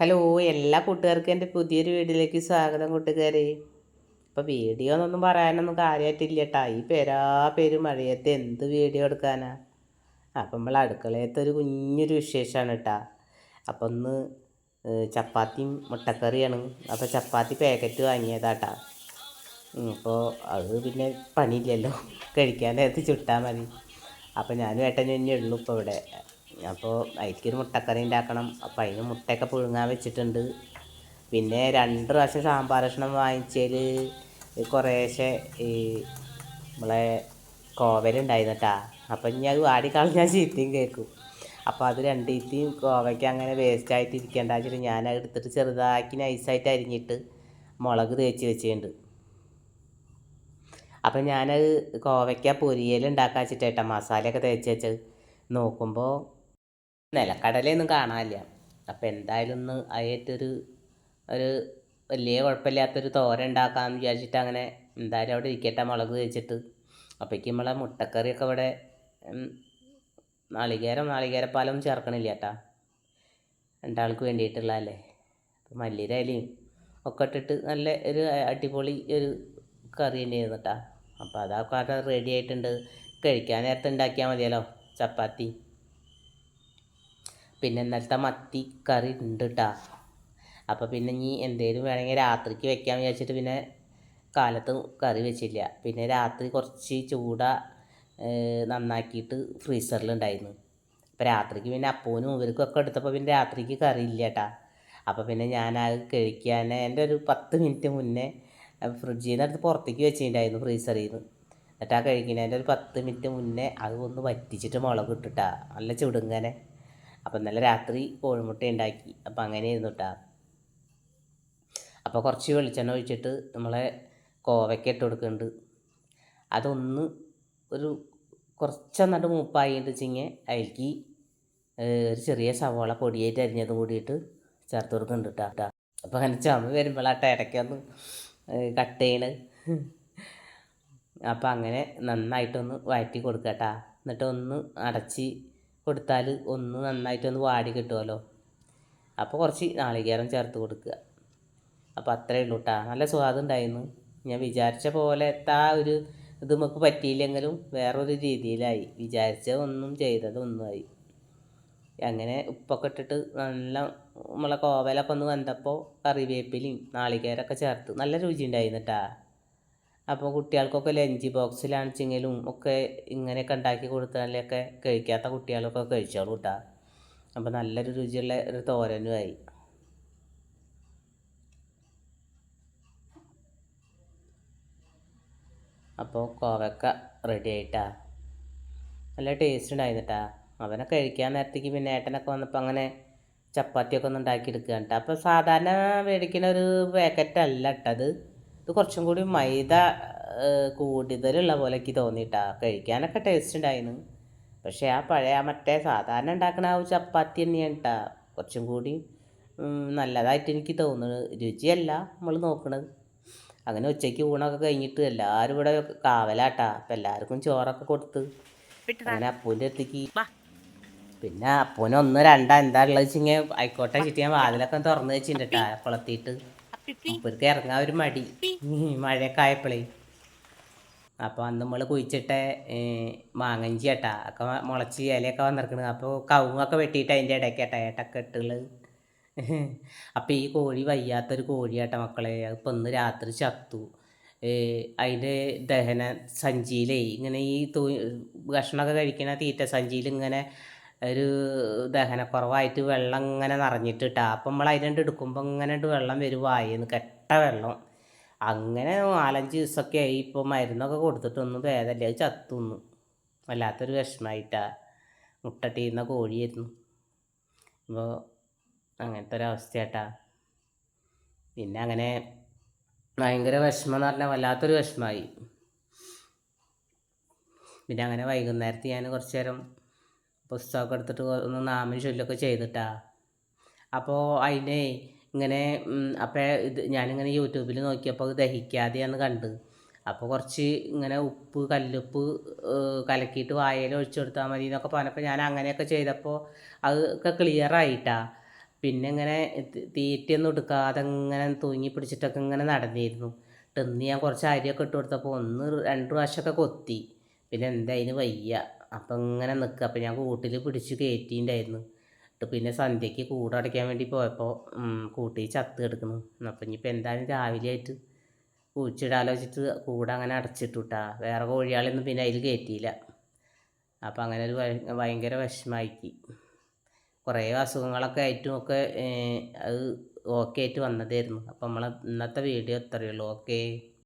Hello എല്ലാ കൂട്ടുകാർക്കും എന്റെ പുതിയൊരു വീഡിയോയിലേക്ക് സ്വാഗതം കൂട്ടുകാരെ. ഇപ്പോൾ വീഡിയോ എന്നൊന്നും പറയാനൊന്നും കാര്യമായിട്ടില്ല കേട്ടാ ഈ പേരാ പേര് മഴയത്ത് എന്ത് വീഡിയോ എടുക്കാനാ? അപ്പം നമ്മൾ അടുക്കളയത്തെ ഒരു കുഞ്ഞൊരു വിശേഷമാണ് കേട്ടാ അപ്പം ഒന്ന് ചപ്പാത്തിയും മുട്ടക്കറിയാണ്. അപ്പോൾ ചപ്പാത്തി പാക്കറ്റ് വാങ്ങിയതാട്ടാ. അപ്പോൾ അത് പിന്നെ പണിയില്ലല്ലോ. കഴിക്കാനകത്ത് ചുട്ടാൽ മതി. അപ്പോൾ ഞാനും ഏട്ടനും തന്നെ ഉള്ളൂ ഇപ്പോൾ ഇവിടെ. അപ്പോൾ അതിലേക്കൊരു മുട്ടക്കറി ഉണ്ടാക്കണം അപ്പോൾ അതിന് മുട്ടയൊക്കെ പുഴുങ്ങാൻ വെച്ചിട്ടുണ്ട്. പിന്നെ രണ്ട് പ്രാവശ്യം സാമ്പാർ കഷ്ണം വാങ്ങിച്ചതിൽ കുറേശ്ശെ ഈ നമ്മളെ കോവലുണ്ടായിരുന്നട്ടാ അപ്പം ഇനി അത് വാടിക്കളഞ്ഞാൽ ചീത്തയും കേൾക്കും അപ്പോൾ അത് രണ്ടീത്തിയും കോവയ്ക്ക് അങ്ങനെ വേസ്റ്റ് ആയിട്ട് ഇരിക്കേണ്ട വെച്ചിട്ട് ഞാനത് എടുത്തിട്ട് ചെറുതാക്കി നൈസായിട്ട് അരിഞ്ഞിട്ട് മുളക് തേച്ച് വെച്ചിട്ടുണ്ട് അപ്പം ഞാനത് കോവയ്ക്ക പൊരിയൽ ഉണ്ടാക്കാൻ മസാലയൊക്കെ തേച്ച് വെച്ചത്. നോക്കുമ്പോൾ നിലക്കടലയൊന്നും കാണാനില്ല. അപ്പം എന്തായാലും ഒന്ന് അതിട്ടൊരു ഒരു വലിയ കുഴപ്പമില്ലാത്തൊരു തോര ഉണ്ടാക്കാമെന്ന് വിചാരിച്ചിട്ട് അങ്ങനെ എന്തായാലും അവിടെ ഇരിക്കട്ടെ മുളക് തേച്ചിട്ട് അപ്പോഴേക്കും നമ്മളെ മുട്ടക്കറിയൊക്കെ ഇവിടെ നാളികേരം നാളികേരപ്പാലം ചേർക്കണില്ല കേട്ടാ. രണ്ടാൾക്ക് വേണ്ടിയിട്ടുള്ളതല്ലേ അപ്പം മല്ലിയുടെ ഇലയും ഒക്കെ ഇട്ടിട്ട് നല്ല ഒരു അടിപൊളി ഒരു കറി തന്നെയായിരുന്നു കേട്ടാ. അപ്പോൾ കാരണം റെഡി ആയിട്ടുണ്ട്. കഴിക്കാൻ നേരത്തെ ഉണ്ടാക്കിയാൽ മതിയല്ലോ. ചപ്പാത്തി. പിന്നെ ഇന്നലത്തെ മത്തി കറി ഉണ്ട് കേട്ടാ അപ്പോൾ പിന്നെ ഇനി എന്തേലും വേണമെങ്കിൽ രാത്രിക്ക് വെക്കാൻ വിചാരിച്ചിട്ട് പിന്നെ കാലത്ത് കറി വെച്ചില്ല. പിന്നെ രാത്രി കുറച്ച് ചൂട നന്നാക്കിയിട്ട് ഫ്രീസറിലുണ്ടായിരുന്നു. അപ്പോൾ രാത്രിക്ക് പിന്നെ അപ്പൂനും ഇവർക്കും ഒക്കെ എടുത്തപ്പോൾ പിന്നെ രാത്രിക്ക് കറി ഇല്ല കേട്ടാ അപ്പോൾ പിന്നെ ഞാൻ അത് കഴിക്കാൻ എന്റെ ഒരു പത്ത് മിനിറ്റ് മുന്നേ ഫ്രിഡ്ജിൽ നിന്ന് എടുത്ത് പുറത്തേക്ക് വെച്ചിട്ടുണ്ടായിരുന്നു ഫ്രീസറിൽ നിന്ന് എന്നിട്ട് കഴിക്കുന്നതിന്റെ ഒരു പത്ത് മിനിറ്റ് മുന്നേ അത് ഒന്ന് വറ്റിച്ചിട്ട് മുളക് ഇട്ടിട്ടാ. നല്ല ചുടുങ്ങനെ. അപ്പം നല്ല രാത്രി കോഴിമുട്ട ഉണ്ടാക്കി. അപ്പം അങ്ങനെ ഇരുന്നിട്ടാ അപ്പോൾ കുറച്ച് വെളിച്ചെണ്ണ ഒഴിച്ചിട്ട് നമ്മളെ കോവയ്ക്ക ഇട്ട് കൊടുക്കുന്നുണ്ട് അതൊന്ന് ഒരു കുറച്ചെന്നിട്ട് മൂപ്പായിട്ട് വെച്ചിങ്ങനെ അതിലേക്ക് ഒരു ചെറിയ സവാള പൊടിയായിട്ട് അരിഞ്ഞതും കൂടിയിട്ട് ചേർത്ത് കൊടുക്കുന്നുണ്ട് കേട്ടോ അപ്പോൾ അങ്ങനെ ചുമ വരുമ്പോഴാട്ടെ ഇടയ്ക്കൊന്ന് കട്ട് ചെയ്യണ്. അപ്പോൾ അങ്ങനെ നന്നായിട്ടൊന്ന് വഴറ്റി കൊടുക്കട്ടാ എന്നിട്ട് ഒന്ന് അടച്ച് കൊടുത്താൽ ഒന്ന് നന്നായിട്ടൊന്ന് വാടി കിട്ടുമല്ലോ അപ്പോൾ കുറച്ച് നാളികേരം ചേർത്ത് കൊടുക്കുക. അപ്പോൾ അത്രയേ ഉള്ളൂ കേട്ടോ നല്ല സ്വാദുണ്ടായിരുന്നു ഞാൻ വിചാരിച്ച പോലത്തെ ആ ഒരു ഇത് നമുക്ക് പറ്റിയില്ലെങ്കിലും വേറൊരു രീതിയിലായി. വിചാരിച്ച ഒന്നും ചെയ്തത് ഒന്നുമായി. അങ്ങനെ ഉപ്പൊക്കെ ഇട്ടിട്ട് നല്ല നമ്മളെ കോവലൊക്കെ ഒന്ന് വെന്തപ്പോൾ കറിവേപ്പിലയും നാളികേരമൊക്കെ ചേർത്ത് നല്ല രുചി ഉണ്ടായിരുന്നു കേട്ടാ അപ്പോൾ കുട്ടികൾക്കൊക്കെ ലഞ്ച് ബോക്സിലാണെച്ചെങ്കിലും ഒക്കെ ഇങ്ങനെയൊക്കെ ഉണ്ടാക്കി കൊടുത്താലൊക്കെ കഴിക്കാത്ത കുട്ടികളൊക്കെ കഴിച്ചോളൂ കേട്ടോ അപ്പോൾ നല്ലൊരു രുചിയുള്ള ഒരു തോരനുമായി അപ്പോൾ കോവക്ക റെഡി ആയിട്ടാ. നല്ല ടേസ്റ്റ് ഉണ്ടായിരുന്നിട്ടാ അവനെ കഴിക്കാൻ നേരത്തേക്ക് പിന്നെ ഏട്ടനൊക്കെ വന്നപ്പോൾ അങ്ങനെ ചപ്പാത്തിയൊക്കെ ഒന്ന് ഉണ്ടാക്കി എടുക്കുകയാണ് കേട്ടോ അപ്പോൾ സാധാരണ മേടിക്കുന്ന ഒരു പാക്കറ്റ് അല്ല ഇട്ടത് ഇത് കുറച്ചും കൂടി മൈദ കൂടുതലുള്ള പോലെ എനിക്ക് തോന്നിയിട്ടാ കഴിക്കാനൊക്കെ ടേസ്റ്റ് ഉണ്ടായിരുന്നു പക്ഷേ ആ പഴയ മറ്റേ സാധാരണ ഉണ്ടാക്കുന്ന ആ ചപ്പാത്തി തന്നെയാണ് കേട്ടോ കുറച്ചും കൂടി നല്ലതായിട്ട് എനിക്ക് തോന്നുന്നത് രുചിയല്ല നമ്മൾ നോക്കണത് അങ്ങനെ ഉച്ചയ്ക്ക് ഊണൊക്കെ കഴിഞ്ഞിട്ട് എല്ലാവരും ഇവിടെ കാവലാട്ടാ. അപ്പം എല്ലാവർക്കും ചോറൊക്കെ കൊടുത്ത്. അങ്ങനെ അപ്പൂന്റെ അടുത്തേക്ക് പിന്നെ അപ്പൂനെ ഒന്ന് രണ്ടാ എന്താ ഉള്ളത് വെച്ചിങ്ങനെ ആയിക്കോട്ടെ ചിട്ടി ഞാൻ വാതിലൊക്കെ തുറന്ന് വെച്ചിട്ടുണ്ട് കേട്ടോ കുളത്തിയിട്ട്. അപ്പൂർക്ക് ഇറങ്ങാൻ ഒരു മടി. മഴയൊക്കെ ആയപ്പോഴേ അപ്പോൾ അന്ന് നമ്മൾ കുഴിച്ചിട്ട് മാങ്ങഞ്ചി ഏട്ടാ ഒക്കെ മുളച്ച് ഇലയൊക്കെ വന്നിരിക്കണത് അപ്പോൾ കവുങ്ങൊക്കെ വെട്ടിയിട്ട് അതിന്റെ ഇടയ്ക്കേട്ടാ ഏട്ടൊക്കെ ഇട്ടുള്ളത് അപ്പോൾ ഈ കോഴി വയ്യാത്തൊരു കോഴിയാട്ട മക്കളെ അതിപ്പോൾ ഇന്ന് രാത്രി ചത്തു. അതിന്റെ ദഹന സഞ്ചിയിലേ ഇങ്ങനെ ഈ തൂ ഭക്ഷണമൊക്കെ കഴിക്കണ തീറ്റ സഞ്ചിയിൽ ഇങ്ങനെ ഒരു ദഹനക്കുറവായിട്ട് വെള്ളം ഇങ്ങനെ നിറഞ്ഞിട്ടിട്ട. അപ്പം നമ്മൾ അതിന്റെ എടുക്കുമ്പോൾ ഇങ്ങനെ വെള്ളം വരും വായിന്ന് കെട്ട വെള്ളം. അങ്ങനെ നാലഞ്ച് ദിവസമൊക്കെ ആയി ഇപ്പോൾ മരുന്നൊക്കെ കൊടുത്തിട്ടൊന്നും ഭേദമില്ല അത് ചത്തുന്നു. വല്ലാത്തൊരു വിഷമമായിട്ടാ ടീന്ന കോഴിയായിരുന്നു. അപ്പോൾ അങ്ങനത്തെ ഒരവസ്ഥയാട്ടാ പിന്നെ അങ്ങനെ ഭയങ്കര വിഷമം എന്ന് പറഞ്ഞാൽ വല്ലാത്തൊരു വിഷമമായി പിന്നെ അങ്ങനെ വൈകുന്നേരത്ത് ഞാൻ കുറച്ച് നേരം പുസ്തകമൊക്കെ എടുത്തിട്ട് ഒന്ന് നാമം ചൊല്ലൊക്കെ ചെയ്തിട്ടാ. അപ്പോൾ അതിനെ ഇങ്ങനെ അപ്പോൾ ഇത് ഞാനിങ്ങനെ യൂട്യൂബിൽ നോക്കിയപ്പോൾ അത് ദഹിക്കാതെയാണ് കണ്ട്. അപ്പോൾ കുറച്ച് ഇങ്ങനെ ഉപ്പ് കല്ലുപ്പ് കലക്കിയിട്ട് വായയിൽ ഒഴിച്ചു കൊടുത്താൽ മതി എന്നൊക്കെ പറഞ്ഞപ്പോൾ ഞാൻ അങ്ങനെയൊക്കെ ചെയ്തപ്പോൾ അത് ഒക്കെ ക്ലിയർ ആയിട്ടാ. പിന്നെ ഇങ്ങനെ തീറ്റയൊന്നും എടുക്കാതെ ഇങ്ങനെ തൂങ്ങി പിടിച്ചിട്ടൊക്കെ ഇങ്ങനെ നടന്നിരുന്നു. ടെന്ന് ഞാൻ കുറച്ച് അരിയൊക്കെ ഇട്ട് കൊടുത്തപ്പോൾ ഒന്ന് രണ്ട് പ്രാവശ്യമൊക്കെ കൊത്തി. പിന്നെ എന്തായാലും വയ്യ. അപ്പം ഇങ്ങനെ നിൽക്കുക. അപ്പം ഞാൻ കൂട്ടിൽ പിടിച്ച് കയറ്റിയിട്ടുണ്ടായിരുന്നു. എന്നിട്ട് പിന്നെ സന്ധ്യയ്ക്ക് കൂടടയ്ക്കാൻ വേണ്ടി പോയപ്പോൾ കൂട്ടി ചത്ത് കിടക്കുന്നു. അപ്പം ഇനിയിപ്പോൾ എന്തായാലും രാവിലെ ആയിട്ട് കുഴിച്ചിടാലോ വെച്ചിട്ട് കൂട അങ്ങനെ അടച്ചിട്ടു കേട്ടാ വേറെ കോഴിയാളൊന്നും പിന്നെ അതിൽ കയറ്റിയില്ല. അപ്പം അങ്ങനെ ഒരു ഭയ- ഭയങ്കര വിഷമായിക്കി കുറേ അസുഖങ്ങളൊക്കെ ആയിട്ടും ഒക്കെ അത് ഓക്കെ ആയിട്ട് വന്നതായിരുന്നു. അപ്പം നമ്മളെ ഇന്നത്തെ വീഡിയോ ഇത്രയേ ഉള്ളൂ. ഓക്കേ.